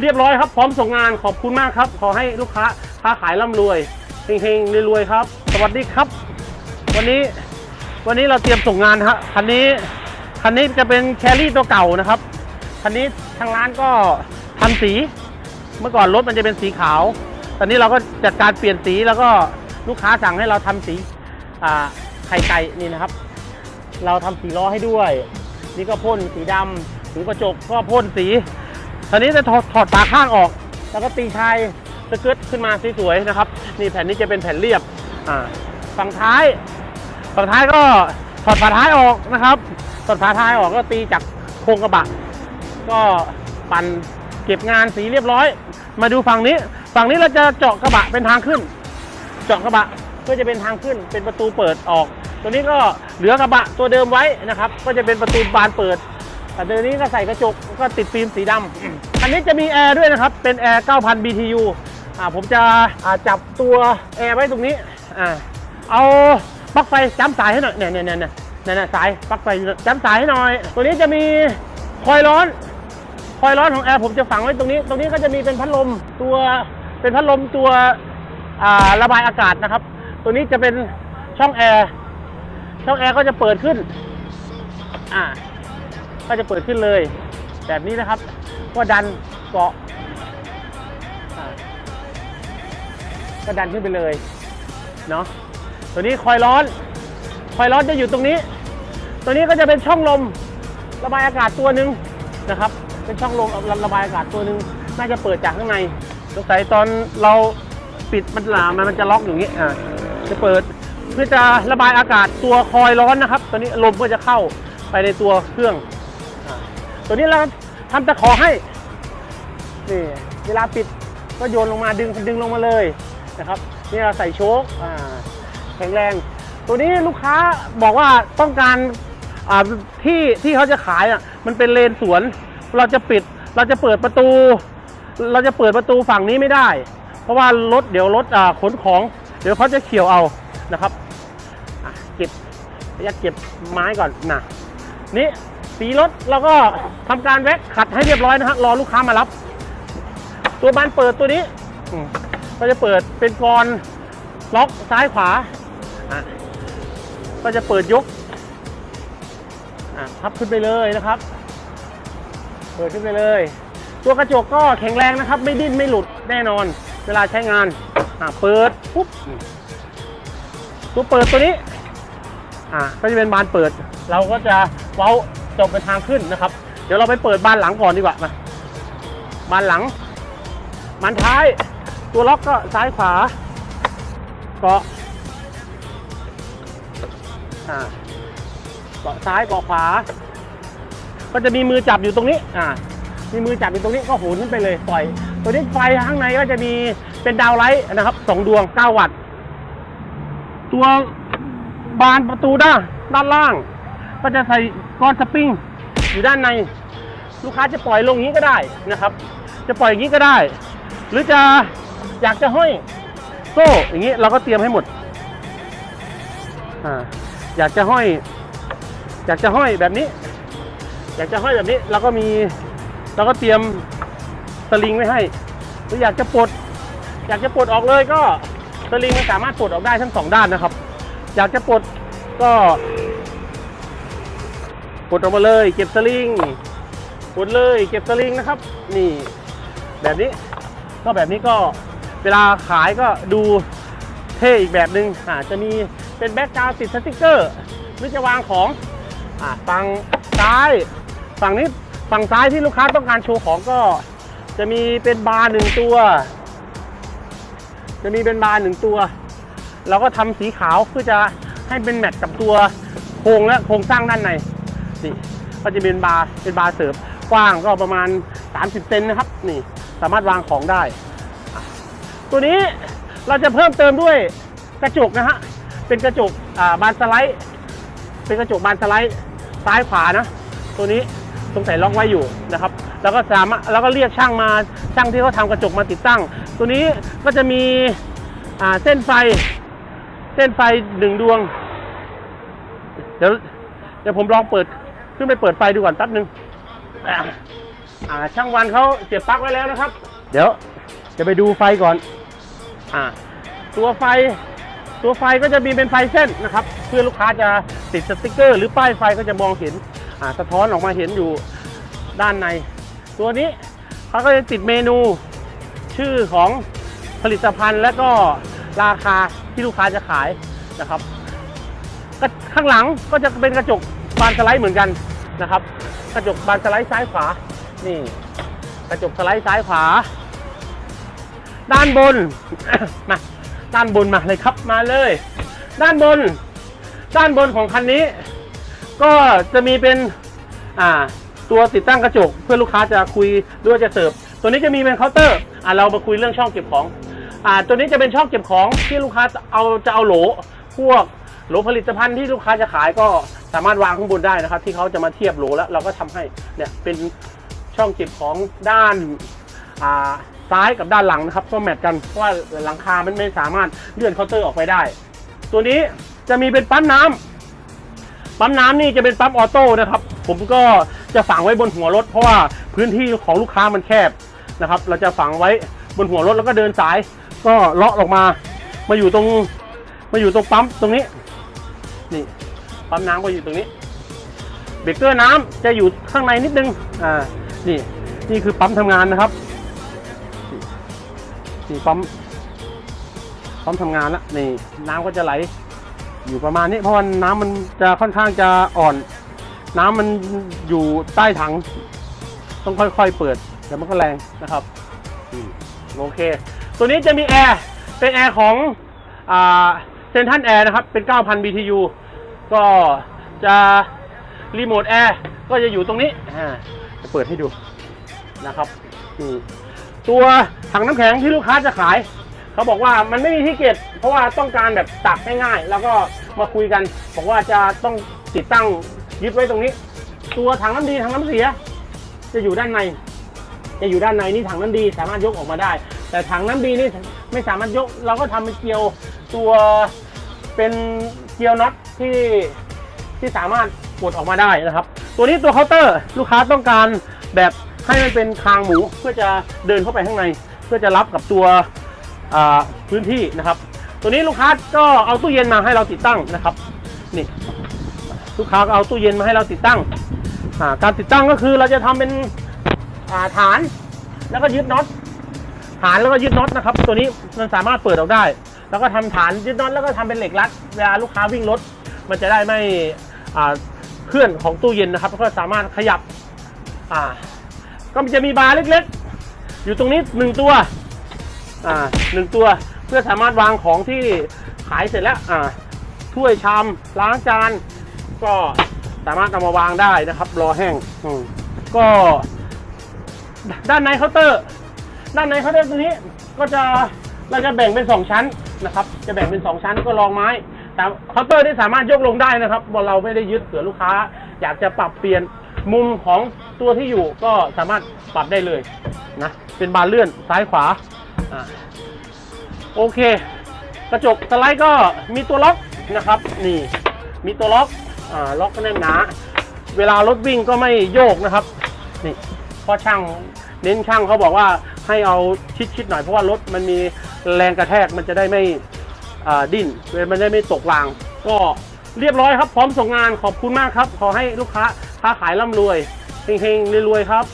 เรียบร้อยครับ พร้อมส่งงานขอบคุณมากครับ ขอให้ลูกค้าค้าขายร่ำรวยเฮงๆรวยๆครับ สวัสดีครับ วันนี้วันนี้เราเตรียมส่งงานฮะคันนี้คันนี้จะเป็นแครี่ตัวเก่านะครับคันนี้ทางร้านก็ทำสี เมื่อก่อนรถมันจะเป็นสีขาว ตอนนี้เราก็จัดการเปลี่ยนสีแล้วก็ลูกค้าสั่งให้เราทำสีไข่ไก่นี่นะครับ เราทำสีล้อให้ด้วย นี่ก็พ่นสีดำหูกระจกก็พ่นสี ตอนนี้จะถอดถอดฝาข้างออก แล้วก็ตีชายสเกิร์ตขึ้นมาสวยๆนะครับ นี่แผ่นนี้จะเป็นแผ่นเรียบอ่าฝั่งท้าย ฝั่งท้ายก็ถอดฝาท้ายออกนะครับ ถอดฝาท้ายออกก็ตีจากโครงกระบะ ก็ปั่นเก็บงานสีเรียบร้อย มาดูฝั่งนี้ ฝั่งนี้เราจะเจาะกระบะเป็นทางขึ้น เจาะกระบะก็จะเป็นทางขึ้น เป็นประตูเปิดออก ตัวนี้ก็เหลือกระบะตัวเดิมไว้นะครับ ก็จะเป็นประตูบานเปิด แต่ตัวนี้ก็ใส่กระจกก็ติดฟิล์มสีดำอันนี้จะมีแอร์ด้วยนะครับ เป็นแอร์9,000 BTU อ่าผมจะอ่าจับตัวแอร์ไว้ตรงนี้อ่าเอาปลั๊กไฟจ้ำสายให้หน่อยเนี่ยเนี่ยเนี่ยเนี่ยเนี่ยสายปลั๊กไฟจ้ำสายให้หน่อย ตัวนี้จะมีคอยล์ร้อน คอยล์ร้อนของแอร์ผมจะฝังไว้ตรงนี้ ตรงนี้ก็จะมีเป็นพัดลมตัวเป็นพัดลมตัวอ่าระบายอากาศนะครับ ตัวนี้จะเป็นช่องแอร์ ช่องแอร์ก็จะเปิดขึ้น อ่า ก็จะเปิดขึ้นเลย แบบนี้นะครับก็ดันเกาะก็ดันขึ้นไปเลยเนาะตัวนี้คอยร้อน คอยร้อนจะอยู่ตรงนี้ ตัวนี้ก็จะเป็นช่องลมระบายอากาศตัวหนึ่งนะครับ เป็นช่องลมระบายอากาศตัวหนึ่งน่าจะเปิดจากข้างในสงสัยตอนเราปิดมันหลามันมันจะล็อกอย่างนี้อ่าจะเปิดเพื่อจะระบายอากาศตัวคอยร้อนนะครับ ตัวนี้ลมก็จะเข้าไปในตัวเครื่อง ตัวนี้เราทำตะขอให้นี่เวลาปิดก็โยนลงมาดึงดึงลงมาเลยนะครับนี่เราใส่โชคแข็งแรง ตัวนี้ลูกค้าบอกว่าต้องการที่ที่เขาจะขายอะมันเป็นเลนสวน เราจะปิดเราจะเปิดประตู เราจะเปิดประตูฝั่งนี้ไม่ได้ เพราะว่ารถเดี๋ยวรถขนของ เดี๋ยวเขาจะเขี่ยวเอานะครับเก็บยัดเก็บไม้ก่อนนะนี่ สีรถเราก็ทำการแว็กขัดให้เรียบร้อยนะฮะรอลูกค้ามารับ ตัวบานเปิดตัวนี้ก็จะเปิดเป็นกรอนล็อกซ้ายขวาก็จะเปิดยกพับขึ้นไปเลยนะครับ เปิดขึ้นไปเลย ตัวกระจกก็แข็งแรงนะครับ ไม่ดิ้นไม่หลุดแน่นอน เวลาใช้งานอะเปิดปุ๊บตัวเปิดตัวนี้ อะก็จะเป็นบานเปิด เราก็จะเว้า จบเป็นทางขึ้นนะครับ เดี๋ยวเราไปเปิดบานหลังก่อนดีกว่ามาบานหลังบานท้าย ตัวล็อกก็ซ้ายขวาเกาะอ่าเกาะซ้ายเกาะขวา ก็จะมีมือจับอยู่ตรงนี้อ่ามีมือจับอยู่ตรงนี้ก็โหนขึ้นไปเลยปล่อย ตัวนี้ไฟข้างในก็จะมีเป็นดาวไลท์นะครับสองดวง 9 วัตต์ ตัวบานประตูด้านด้านล่าง ก็จะใส่ก้อนสปริงอยู่ด้านใน ลูกค้าจะปล่อยลงอย่างนี้ก็ได้นะครับ จะปล่อยอย่างนี้ก็ได้ หรือจะอยากจะห้อยโซ่อย่างนี้เราก็เตรียมให้หมดอ่าอยากจะห้อย อยากจะห้อยแบบนี้ อยากจะห้อยแบบนี้เราก็มีเราก็เตรียมสลิงไว้ให้ หรืออยากจะปลดอยากจะปลดออกเลยก็สลิงมันสามารถปลดออกได้ทั้งสองด้านนะครับ อยากจะปลดก็ ปลดออกมาเลยเก็บสลิงปลดเลยเก็บสลิงนะครับ นี่แบบนี้ก็แบบนี้ก็เวลาขายก็ดูเท่อีกแบบหนึง่งอ่าจะมีเป็นแบ็กกราวด์ติดสติกเกอร์หรือจะวางของอ่าฝั่งซ้ายฝั่งนี้ฝั่งซ้ายที่ลูกค้าต้องการโชว์ของก็ จะมีเป็นบาร์หนึ่งตัว จะมีเป็นบาร์หนึ่งตัว เราก็ทำสีขาวเพื่อจะให้เป็นแมทกับตัวโครงและโครงสร้างด้านใน นี่ก็จะเป็นบาร์เป็นบาร์เสริมกว้างก็ประมาณ 30 เซนนะครับนี่สามารถวางของได้ ตัวนี้เราจะเพิ่มเติมด้วยกระจกนะฮะเป็นกระจกอ่าบานสไลด์เป็นกระจกบานสไลด์ซ้ายขวานะ ตัวนี้สงสัยล็อกไว้อยู่นะครับแล้วก็สามารถแล้วก็เรียกช่างมาช่างที่เขาทำกระจกมาติดตั้ง ตัวนี้ก็จะมีอ่าเส้นไฟ เส้นไฟหนึ่งดวง เดี๋ยวเดี๋ยวผมลองเปิด ขึ้นไปเปิดไฟดูก่อนแป๊บนึงอ่าช่างวันเขาเสียบปลั๊กไว้แล้วนะครับ เดี๋ยวจะไปดูไฟก่อน อ่า ตัวไฟ ตัวไฟก็จะมีเป็นไฟเส้นนะครับ เพื่อลูกค้าจะติดสติกเกอร์ หรือป้ายไฟก็จะมองเห็น อ่าสะท้อนออกมาเห็นอยู่ด้านใน ตัวนี้เขาก็จะติดเมนูชื่อของผลิตภัณฑ์และก็ราคาที่ลูกค้าจะขายนะครับข้างหลังก็จะเป็นกระจก บานสไลด์เหมือนกันนะครับ กระจกบานสไลด์ซ้ายขวา นี่ กระจกสไลด์ซ้ายขวา ด้านบน มา ด้านบนมาเลยครับมาเลย ด้านบน ด้านบนของคันนี้ ก็จะมีเป็น อ่า ตัวติดตั้งกระจก เพื่อลูกค้าจะคุยหรือว่าจะเสิร์ฟ ตัวนี้จะมีเป็นเคาน์เตอร์ อ่าเรามาคุยเรื่องช่องเก็บของ อ่า ตัวนี้จะเป็นช่องเก็บของที่ลูกค้าเอาจะเอาโหล พวกโหลผลิตภัณฑ์ที่ลูกค้าจะขายก็ สามารถวางข้างบนได้นะครับ ที่เขาจะมาเทียบโหลแล้วเราก็ทำให้เนี่ยเป็นช่องเก็บของด้านาซ้ายกับด้านหลังนะครับก็แมทกันเพราะว่าหลังคามันไม่สามารถเลื่อนเคาน์เตอร์ออกไปได้ ตัวนี้จะมีเป็นปั๊มน้ำปั๊มน้ำนี่จะเป็นปั๊มออโต้นะครับ ผมก็จะฝังไว้บนหัวรถ เพราะว่าพื้นที่ของลูกค้ามันแคบนะครับ เราจะฝังไว้บนหัวรถแล้วก็เดินสาย ก็เลาะออกมา มาอยู่ตรงมาอยู่ตรงปั๊มตรงนี้นี่ ปั๊มน้ำก็อยู่ตรงนี้ เบรกเกอร์น้ำจะอยู่ข้างในนิดนึง อ่า นี่ นี่คือปั๊มทำงานนะครับ นี่ปั๊ม ปั๊มทำงานแล้วนี่น้ำก็จะไหล อยู่ประมาณนี้ เพราะว่าน้ำมันจะค่อนข้างจะอ่อน น้ำมันอยู่ใต้ถัง ต้องค่อยๆเปิดเดี๋ยวมันก็แรงนะครับ โอเค ตัวนี้จะมีแอร์ เป็นแอร์ของเซนทันแอร์นะครับ เป็น 9,000 BTU ก็จะรีโมทแอร์ก็จะอยู่ตรงนี้อ่าจะเปิดให้ดูนะครับนี่ตัวถังน้ำแข็งที่ลูกค้าจะขาย เขาบอกว่ามันไม่มีที่เก็บ เพราะว่าต้องการแบบตักง่ายๆแล้วก็มาคุยกันบอกว่าจะต้องติดตั้งยึดไว้ตรงนี้ ตัวถังน้ำดีถังน้ำเสีย จะอยู่ด้านใน จะอยู่ด้านในนี่ถังน้ำดีสามารถยกออกมาได้ แต่ถังน้ำดีนี่ไม่สามารถยก เราก็ทำเป็นเกลียวตัว เป็นเกลียวน็อตที่ที่สามารถกดออกมาได้นะครับ ตัวนี้ตัวเคาน์เตอร์ลูกค้าต้องการแบบให้มันเป็นคางหมูเพื่อจะเดินเข้าไปข้างใน เพื่อจะรับกับตัวพื้นที่นะครับ ตัวนี้ลูกค้าก็เอาตู้เย็นมาให้เราติดตั้งนะครับนี่ลูกค้าก็เอาตู้เย็นมาให้เราติดตั้งการติดตั้งก็คือเราจะทำเป็นาฐานแล้วก็ยึดน็อตฐานแล้วก็ยึดน็อตนะครับ ตัวนี้มันสามารถเปิดออกได้ แล้วก็ทำฐานยึดน็อตแล้วก็ทำเป็นเหล็กรัดเวลาลูกค้าวิ่งรถ มันจะได้ไม่เคลื่อนของตู้เย็นนะครับ ก็สามารถขยับอ่าก็จะมีบาร์เล็กๆ อยู่ตรงนี้หนึ่งตัวอ่าหนึ่งตัวเพื่อสามารถวางของที่ขายเสร็จแล้วอ่าถ้วยชามล้างจาน ก็สามารถเอามาวางได้นะครับ รอแห้งอืก็ด้านในเคาน์เตอร์ ด้านในเคาน์เตอร์ตัวนี้ก็จะเราจะแบ่งเป็นสองชั้น นะครับ จะแบ่งเป็นสองชั้นก็รองไม้แต่เคาน์เตอร์ที่สามารถยกลงได้นะครับว่าเราไม่ได้ยึดเผื่อลูกค้า อยากจะปรับเปลี่ยนมุมของตัวที่อยู่ก็สามารถปรับได้เลยนะเป็นบานเลื่อนซ้ายขวาอโอเค กระจกสไลด์ก็มีตัวล็อกนะครับ นี่มีตัวล็อกอล็อกก็แน่นหนาเวลารถวิ่งก็ไม่โยกนะครับ นี่เพราะช่างเน้นช่างเขาบอกว่า ให้เอาชิดๆหน่อยเพราะว่ารถมันมีแรงกระแทกมันจะได้ไม่ดิ้นมันได้ไม่ตกราง ก็เรียบร้อยครับ พร้อมส่งงานขอบคุณมากครับ ขอให้ลูกค้าค้าขายร่ำรวยเฮงๆรวยๆครับ